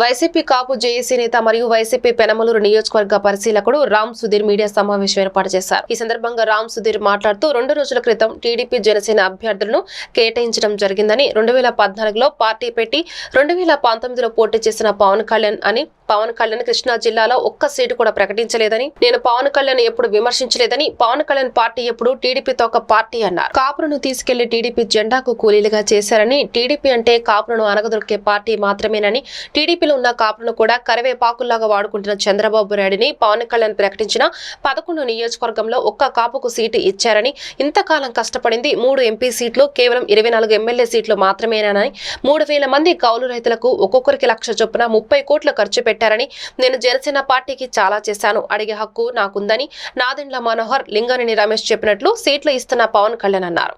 YCP కాపు JAC నేత మరియు YCP Penamaluru నియోజకవర్గ పరిశీలకుడు రామ్ సుధీర్ మీడియా సమావేశం ఏర్పాటు చేశారు. ఈ సందర్భంగా రామ్ సుధీర్ మాట్లాడుతూ రెండు రోజుల క్రితం టీడీపీ జనసేన అభ్యర్థులను కేటాయించడం జరిగిందని రెండు వేల పద్నాలుగులో పార్టీ పెట్టి రెండు వేల పంతొమ్మిదిలో పోటీ చేసిన పవన్ కళ్యాణ్ అని పవన్ కళ్యాణ్ కృష్ణా జిల్లాలో ఒక్క సీటు కూడా ప్రకటించలేదని నేను పవన్ కళ్యాణ్ ఎప్పుడు విమర్శించలేదని పవన్ కళ్యాణ్ పార్టీ ఎప్పుడు టీడీపీతో ఒక పార్టీ అన్నారు. కాపులను తీసుకెళ్ళి టీడీపీ జెండాకు కూలీలుగా చేశారని టీడీపీ అంటే కాపులను అనగదొరికే పార్టీ మాత్రమేనని టీడీపీ టీడీపీలో ఉన్న కాపులను కూడా కరివేపాకుల్లాగా వాడుకుంటున్న చంద్రబాబు నాయుడిని పవన్ కళ్యాణ్ ప్రకటించిన పదకొండు నియోజకవర్గంలో ఒక్క కాపుకు సీటు ఇచ్చారని ఇంతకాలం కష్టపడింది మూడు ఎంపీ సీట్లు కేవలం ఇరవై నాలుగు ఎమ్మెల్యే సీట్లు మాత్రమేనని మూడు వేల మంది కౌలు రైతులకు ఒక్కొక్కరికి లక్ష చొప్పున ముప్పై కోట్లు ఖర్చు పెట్టారని నేను జనసేన పార్టీకి చాలా చేశాను అడిగే హక్కు నాకుందని నాదెండ్ల మనోహర్ లింగానేని రమేష్ చెప్పినట్లు సీట్లు ఇస్తున్న పవన్ కళ్యాణ్ అన్నారు.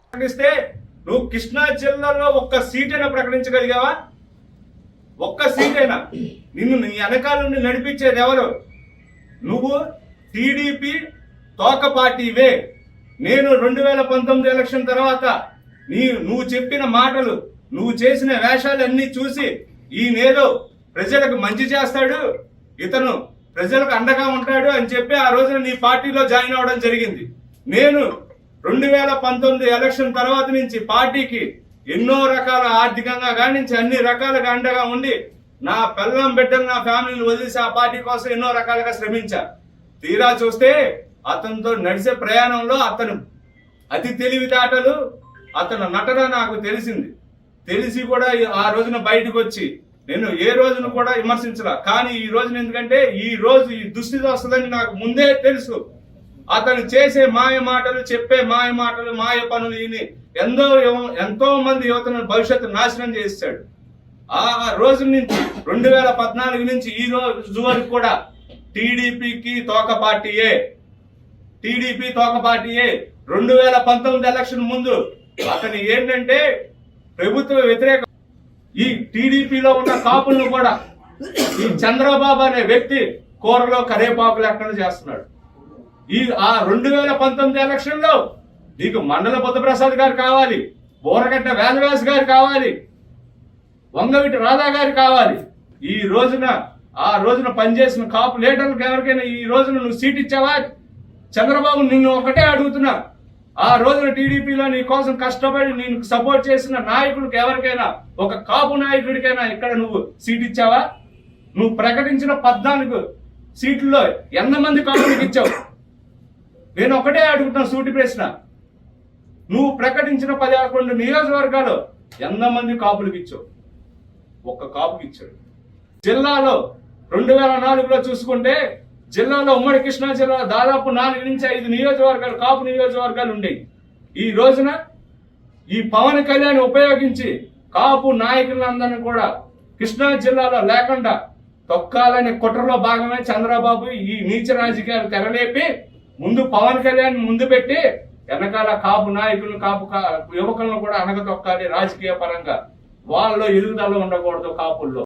నువ్వు కృష్ణా జిల్లాలో ఒక్క సీట్ అయినా ప్రకటించగలిగావా? ఒక్క సీట్ అయినా నిన్ను నీ వెనకాల నుండి నడిపించేది ఎవరు? నువ్వు టీడీపీ తోక పార్టీవే. నేను రెండు వేల పంతొమ్మిది ఎలక్షన్ తర్వాత నీ నువ్వు చెప్పిన మాటలు నువ్వు చేసిన వేషాలన్నీ చూసి ఈయనేదో ప్రజలకు మంచి చేస్తాడు ఇతను ప్రజలకు అండగా ఉంటాడు అని చెప్పి ఆ రోజున నీ పార్టీలో జాయిన్ అవ్వడం జరిగింది. నేను రెండు వేల పంతొమ్మిది ఎలక్షన్ తర్వాత నుంచి పార్టీకి ఎన్నో రకాల ఆర్థికంగా కానించి అన్ని రకాలుగా అండగా ఉండి నా పిల్లం బిడ్డలు నా ఫ్యామిలీని వదిలేసి ఆ పార్టీ కోసం ఎన్నో రకాలుగా శ్రమించా. తీరా చూస్తే అతనితో నడిచే ప్రయాణంలో అతను అతి తెలివితేటలు అతను నటన నాకు తెలిసింది. తెలిసి కూడా ఆ రోజున బయటకు వచ్చి నేను ఏ రోజును కూడా విమర్శించలా. కానీ ఈ రోజున ఎందుకంటే ఈ రోజు ఈ దుస్థితి వస్తుందని నాకు ముందే తెలుసు. అతను చేసే మాయ మాటలు చెప్పే మాయ మాటలు మాయ పనులు ఈయన. ఎంతో ఎంతో మంది యువతను భవిష్యత్తు నాశనం చేస్తాడు. ఆ రోజు నుంచి రెండు వేల పద్నాలుగు నుంచి ఈ రోజు వరకు కూడా టీడీపీకి తోక పార్టీయే. టీడీపీ తోక పార్టీయే. రెండు వేల పంతొమ్మిది ఎలక్షన్ ముందు అతను ఏంటంటే ప్రభుత్వ వ్యతిరేక ఈ టీడీపీలో ఉన్న కాపులను కూడా ఈ చంద్రబాబు అనే వ్యక్తి కూరలో కరేపాకులు ఎక్కడ చేస్తున్నాడు. ఈ ఆ రెండు వేల పంతొమ్మిది ఎలక్షన్లో నీకు మండల బుద్ధప్రసాద్ గారు కావాలి బోరగడ్డ వేదవ్యాస్ గారు కావాలి వంగవిటి రాధా గారు కావాలి. ఈ రోజున ఆ రోజున పనిచేసిన కాపు లీడర్లకు ఎవరికైనా ఈ రోజున నువ్వు సీట్ ఇచ్చావా? చంద్రబాబు నిన్ను ఒకటే అడుగుతున్నా. ఆ రోజున టీడీపీలో నీ కోసం కష్టపడి నేను సపోర్ట్ చేసిన నాయకుడికి ఎవరికైనా ఒక కాపు నాయకుడికైనా ఇక్కడ నువ్వు సీట్ ఇచ్చావా? నువ్వు ప్రకటించిన పద్నాలుగు సీట్లలో ఎంతమంది కాపులకు ఇచ్చావు? నేను ఒకటే అడుగుతున్నా సూటి ప్రశ్న. నువ్వు ప్రకటించిన పదకొండు నియోజకవర్గాలు ఎంతమంది కాపులకు ఇచ్చావు? ఒక్క కాపుకి ఇచ్చాడు. జిల్లాలో రెండు వేల నాలుగులో చూసుకుంటే జిల్లాలో ఉమ్మడి కృష్ణా జిల్లా దాదాపు నాలుగు నుంచి ఐదు నియోజకవర్గాలు కాపు నియోజకవర్గాలు ఉండేవి. ఈ రోజున ఈ పవన్ కళ్యాణ్ ఉపయోగించి కాపు నాయకులందరినీ కూడా కృష్ణా జిల్లాలో లేకుండా తొక్కాలనే కుట్రలో భాగమే చంద్రబాబు ఈ నీచ రాజకీయాలు తెరలేపి ముందు పవన్ కళ్యాణ్ ముందు పెట్టి వెనకాల కాపు నాయకులను కాపు యువకులను కూడా అణగతొక్కాలి రాజకీయ పరంగా. వాళ్ళలో ఎదుగుదల ఉండకూడదు కాపుల్లో.